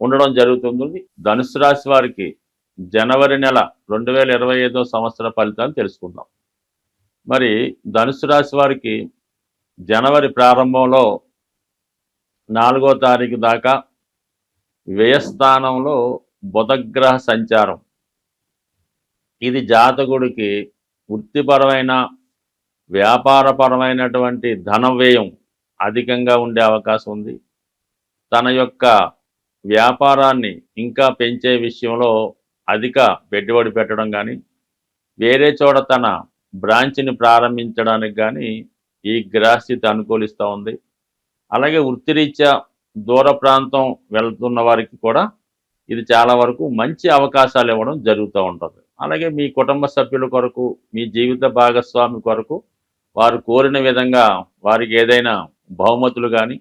ఉండడం జరుగుతుంది. ధనుసు రాశి వారికి జనవరి నెల రెండు వేల ఇరవై ఐదో సంవత్సర ఫలితాలు తెలుసుకుందాం. మరి ధనుసు రాశి వారికి జనవరి ప్రారంభంలో నాలుగో తారీఖు దాకా వ్యయస్థానంలో బుధగ్రహ సంచారం. ఇది జాతకుడికి వృత్తిపరమైన వ్యాపారపరమైనటువంటి ధన వ్యయం అధికంగా ఉండే అవకాశం ఉంది. తన యొక్క వ్యాపారాన్ని ఇంకా పెంచే విషయంలో అధిక పెట్టుబడి పెట్టడం కానీ వేరే చోట తన బ్రాంచ్ని ప్రారంభించడానికి కానీ ఈ గ్రహస్థితి అనుకూలిస్తూ ఉంది. అలాగే వృత్తిరీత్యా దూర ప్రాంతం వెళ్తున్న వారికి కూడా ఇది చాలా వరకు మంచి అవకాశాలు ఇవ్వడం జరుగుతూ ఉంటుంది. అలాగే మీ కుటుంబ సభ్యుల కొరకు మీ జీవిత భాగస్వామి కొరకు వారు కోరిన విధంగా వారికి ఏదైనా బహుమతులు కానీ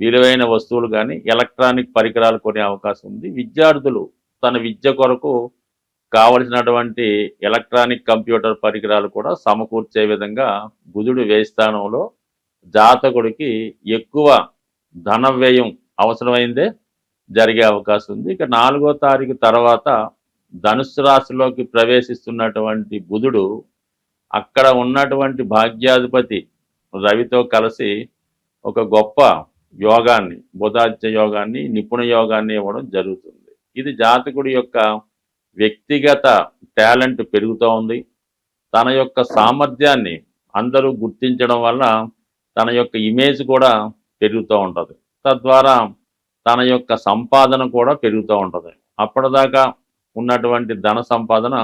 విలువైన వస్తువులు కానీ ఎలక్ట్రానిక్ పరికరాలు కొనే అవకాశం ఉంది. విద్యార్థులు తన విద్య కొరకు కావలసినటువంటి ఎలక్ట్రానిక్ కంప్యూటర్ పరికరాలు కూడా సమకూర్చే విధంగా బుధుడు వ్యయస్థానంలో జాతకుడికి ఎక్కువ ధన వ్యయం అవసరమైందే జరిగే అవకాశం ఉంది. ఇక నాలుగో తారీఖు తర్వాత ధనుసు రాశిలోకి ప్రవేశిస్తున్నటువంటి బుధుడు అక్కడ ఉన్నటువంటి భాగ్యాధిపతి రవితో కలిసి ఒక గొప్ప యోగాన్ని బుధాత్య యోగాన్ని నిపుణ యోగాన్ని ఇవ్వడం జరుగుతుంది. ఇది జాతకుడి యొక్క వ్యక్తిగత టాలెంట్ పెరుగుతూ ఉంది. తన యొక్క సామర్థ్యాన్ని అందరూ గుర్తించడం వల్ల తన యొక్క ఇమేజ్ కూడా పెరుగుతూ ఉంటుంది. తద్వారా తన యొక్క సంపాదన కూడా పెరుగుతూ ఉంటుంది. అప్పటిదాకా ఉన్నటువంటి ధన సంపాదన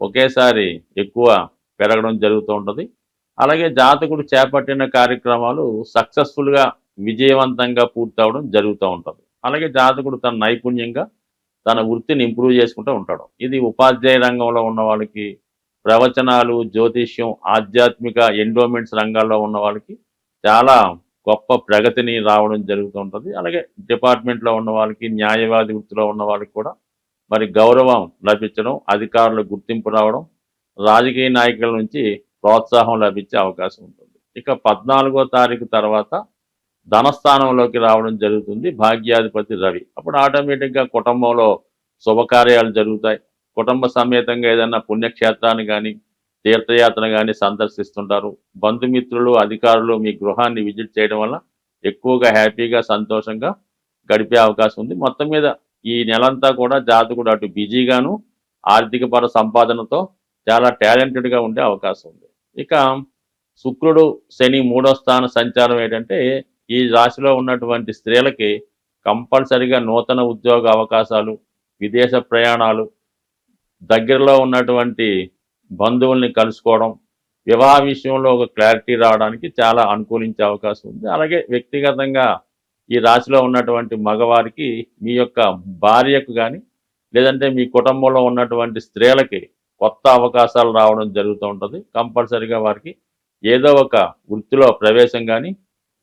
ఒకేసారి ఎక్కువ పెరగడం జరుగుతూ ఉంటుంది. అలాగే జాతకుడు చేపట్టిన కార్యక్రమాలు సక్సెస్ఫుల్గా విజయవంతంగా పూర్తవడం జరుగుతూ ఉంటుంది. అలాగే జాతకుడు తన నైపుణ్యంగా తన వృత్తిని ఇంప్రూవ్ చేసుకుంటూ ఉంటాడు. ఇది ఉపాధ్యాయ రంగంలో ఉన్న వాళ్ళకి ప్రవచనాలు జ్యోతిష్యం ఆధ్యాత్మిక ఎండోమెంట్స్ రంగాల్లో ఉన్న వాళ్ళకి చాలా గొప్ప ప్రగతిని రావడం జరుగుతూ ఉంటుంది. అలాగే డిపార్ట్మెంట్లో ఉన్న వాళ్ళకి న్యాయవాది వృత్తిలో ఉన్న వాళ్ళకి కూడా మరి గౌరవం లభించడం అధికారుల గుర్తింపు రావడం రాజకీయ నాయకుల నుంచి ప్రోత్సాహం లభించే అవకాశం ఉంటుంది. ఇక పద్నాలుగో తారీఖు తర్వాత ధనస్థానంలోకి రావడం జరుగుతుంది. భాగ్యాధిపతి రవి. అప్పుడు ఆటోమేటిక్గా కుటుంబంలో శుభకార్యాలు జరుగుతాయి. కుటుంబ సమేతంగా ఏదైనా పుణ్యక్షేత్రాన్ని కానీ తీర్థయాత్ర కానీ సందర్శిస్తుంటారు. బంధుమిత్రులు అధికారులు మీ గృహాన్ని విజిట్ చేయడం వల్ల ఎక్కువగా హ్యాపీగా సంతోషంగా గడిపే అవకాశం ఉంది. మొత్తం మీద ఈ నెలంతా కూడా జాతకుడు అటు బిజీగాను ఆర్థికపర సంపాదనతో చాలా టాలెంటెడ్గా ఉండే అవకాశం ఉంది. ఇక శుక్రుడు శని మూడో స్థాన సంచారం ఏంటంటే ఈ రాశిలో ఉన్నటువంటి స్త్రీలకి కంపల్సరిగా నూతన ఉద్యోగ అవకాశాలు విదేశ ప్రయాణాలు దగ్గరలో ఉన్నటువంటి బంధువుల్ని కలుసుకోవడం వివాహ విషయంలో ఒక క్లారిటీ రావడానికి చాలా అనుకూలించే అవకాశం ఉంది. అలాగే వ్యక్తిగతంగా ఈ రాశిలో ఉన్నటువంటి మగవారికి మీ యొక్క భార్యకు కానీ లేదంటే మీ కుటుంబంలో ఉన్నటువంటి స్త్రీలకి కొత్త అవకాశాలు రావడం జరుగుతూ ఉంటుంది. కంపల్సరిగా వారికి ఏదో ఒక వృత్తిలో ప్రవేశం కానీ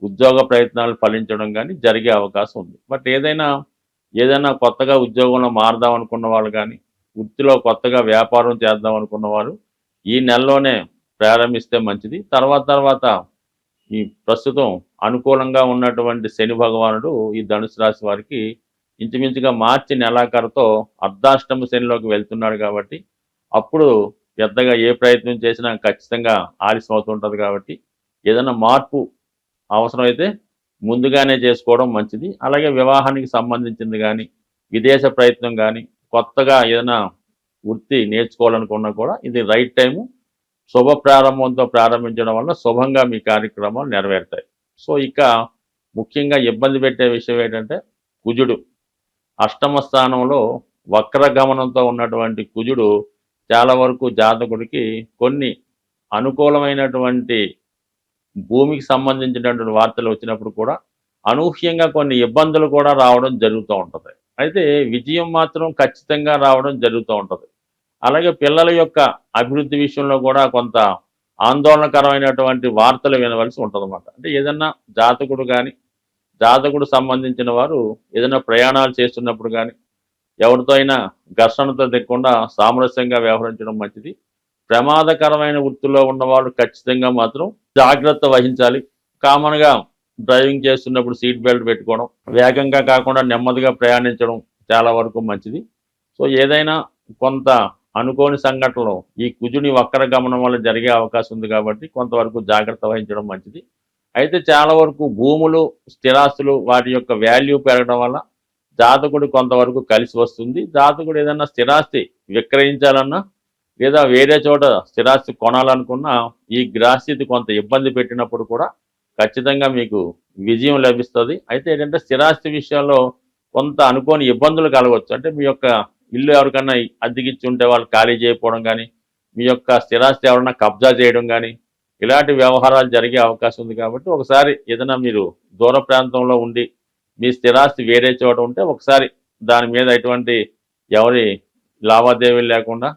ఉద్యోగ ప్రయత్నాలు ఫలించడం కానీ జరిగే అవకాశం ఉంది. బట్ ఏదైనా ఏదైనా కొత్తగా ఉద్యోగంలో మారదాం అనుకున్న వాళ్ళు కానీ వృత్తిలో కొత్తగా వ్యాపారం చేద్దాం అనుకున్న వారు ఈ నెలలోనే ప్రారంభిస్తే మంచిది. తర్వాత తర్వాత ఈ ప్రస్తుతం అనుకూలంగా ఉన్నటువంటి శని భగవానుడు ఈ ధనుసు రాశి వారికి ఇంచుమించుగా మార్చి నెలాఖరుతో అర్ధాష్టమ శనిలోకి వెళ్తున్నాడు కాబట్టి అప్పుడు పెద్దగా ఏ ప్రయత్నం చేసినా ఖచ్చితంగా ఆలస్యం అవుతుంటుంది కాబట్టి ఏదైనా మార్పు అవసరమైతే ముందుగానే చేసుకోవడం మంచిది. అలాగే వివాహానికి సంబంధించింది కానీ విదేశ ప్రయత్నం కానీ కొత్తగా ఏదైనా వృత్తి నేర్చుకోవాలనుకున్నా కూడా ఇది రైట్ టైము. శుభ ప్రారంభంతో ప్రారంభించడం వల్ల శుభంగా మీ కార్యక్రమాలు నెరవేరుతాయి. సో ఇక ముఖ్యంగా ఇబ్బంది పెట్టే విషయం ఏంటంటే కుజుడు. అష్టమ స్థానంలో వక్ర గమనంతో ఉన్నటువంటి కుజుడు చాలా వరకు జాతకుడికి కొన్ని అనుకూలమైనటువంటి భూమికి సంబంధించినటువంటి వార్తలు వచ్చినప్పుడు కూడా అనూహ్యంగా కొన్ని ఇబ్బందులు కూడా రావడం జరుగుతూ ఉంటుంది. అయితే విజయం మాత్రం ఖచ్చితంగా రావడం జరుగుతూ ఉంటుంది. అలాగే పిల్లల యొక్క అభివృద్ధి విషయంలో కూడా కొంత ఆందోళనకరమైనటువంటి వార్తలు వినవలసి ఉంటుందన్నమాట. అంటే ఏదన్నా జాతకుడు కానీ జాతకుడు సంబంధించిన వారు ఏదైనా ప్రయాణాలు చేస్తున్నప్పుడు కానీ ఎవరితో అయినా ఘర్షణతో తెక్కకుండా సామరస్యంగా వ్యవహరించడం మంచిది. ప్రమాదకరమైన వృత్తిలో ఉన్నవాళ్ళు ఖచ్చితంగా మాత్రం జాగ్రత్త వహించాలి. కామన్గా డ్రైవింగ్ చేస్తున్నప్పుడు సీట్ బెల్ట్ పెట్టుకోవడం వేగంగా కాకుండా నెమ్మదిగా ప్రయాణించడం చాలా వరకు మంచిది. సో ఏదైనా కొంత అనుకోని సంఘటనలు ఈ కుజుని వక్ర గమనం వల్ల జరిగే అవకాశం ఉంది కాబట్టి కొంతవరకు జాగ్రత్త వహించడం మంచిది. అయితే చాలా వరకు భూములు స్థిరాస్తులు వాటి యొక్క వాల్యూ పెరగడం వల్ల జాతకుడు కొంతవరకు కలిసి వస్తుంది. జాతకుడు ఏదన్నా స్థిరాస్తి విక్రయించాలన్నా లేదా వేరే చోట స్థిరాస్తి కొనాలనుకున్నా ఈ గ్రాస్థితి కొంత ఇబ్బంది పెట్టినప్పుడు కూడా ఖచ్చితంగా మీకు విజయం లభిస్తుంది. అయితే ఏంటంటే స్థిరాస్తి విషయంలో కొంత అనుకోని ఇబ్బందులు కలగవచ్చు అంటే మీ యొక్క ఇల్లు ఎవరికన్నా అద్దెకిచ్చి ఉంటే వాళ్ళు ఖాళీ చేయకపోవడం కానీ మీ యొక్క స్థిరాస్తి ఎవరన్నా కబ్జా చేయడం కానీ ఇలాంటి వ్యవహారాలు జరిగే అవకాశం ఉంది కాబట్టి ఒకసారి ఏదైనా మీరు దూర ప్రాంతంలో ఉండి మీ స్థిరాస్తి వేరే చోట ఉంటే ఒకసారి దాని మీద ఎటువంటి ఎవరి లావాదేవీలు లేకుండా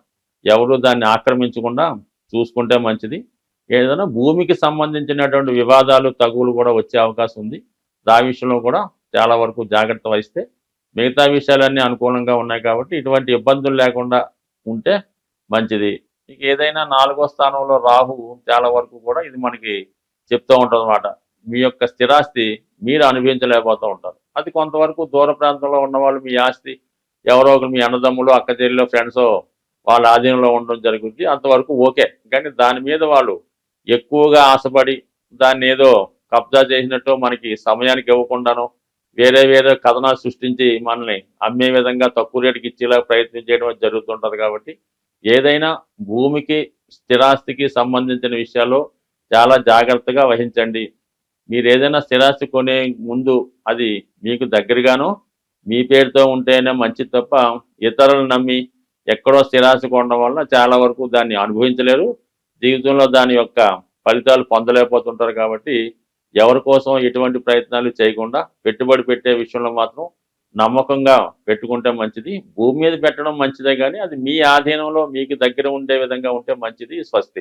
ఎవరు దాన్ని ఆక్రమించకుండా చూసుకుంటే మంచిది. ఏదైనా భూమికి సంబంధించినటువంటి వివాదాలు తగువులు కూడా వచ్చే అవకాశం ఉంది. దా విషయంలో కూడా చాలా వరకు జాగ్రత్త వహిస్తే మిగతా విషయాలన్నీ అనుకూలంగా ఉన్నాయి కాబట్టి ఇటువంటి ఇబ్బందులు లేకుండా ఉంటే మంచిది. మీకు ఏదైనా నాలుగో స్థానంలో రాహు చాలా వరకు కూడా ఇది మనకి చెప్తూ ఉంటుంది అనమాట మీ యొక్క స్థిరాస్తి మీరు అనుభవించలేకపోతూ ఉంటారు. అది కొంతవరకు దూర ప్రాంతంలో ఉన్న వాళ్ళు మీ ఆస్తి ఎవరో ఒకరు మీ అన్నదమ్ములు అక్క చెల్లెలు ఫ్రెండ్స్ వాళ్ళ ఆధీనంలో ఉండడం జరుగుతుంది అంతవరకు ఓకే. కానీ దాని మీద వాళ్ళు ఎక్కువగా ఆశపడి దాన్ని ఏదో కబ్జా చేసినట్టు మనకి సమయానికి ఇవ్వకుండానో వేరే వేరే కథనాలు సృష్టించి మనల్ని అమ్మే విధంగా తక్కువ రేటుకి ఇచ్చేలా ప్రయత్నం చేయడం జరుగుతుంటుంది కాబట్టి ఏదైనా భూమికి స్థిరాస్తికి సంబంధించిన విషయాల్లో చాలా జాగ్రత్తగా వహించండి. మీరు ఏదైనా స్థిరాస్తి కొనే ముందు అది మీకు దగ్గరగానో మీ పేరుతో ఉంటేనే మంచిది తప్ప ఇతరులను నమ్మి ఎక్కడో స్థిరాశకు ఉండడం వల్ల చాలా వరకు దాన్ని అనుభవించలేరు. జీవితంలో దాని యొక్క ఫలితాలు పొందలేకపోతుంటారు కాబట్టి ఎవరి కోసం ఎటువంటి ప్రయత్నాలు చేయకుండా పెట్టుబడి పెట్టే విషయంలో మాత్రం నమ్మకంగా పెట్టుకుంటే మంచిది. భూమి మీద పెట్టడం మంచిదే కానీ అది మీ ఆధీనంలో మీకు దగ్గర ఉండే విధంగా ఉంటే మంచిది స్వస్తి.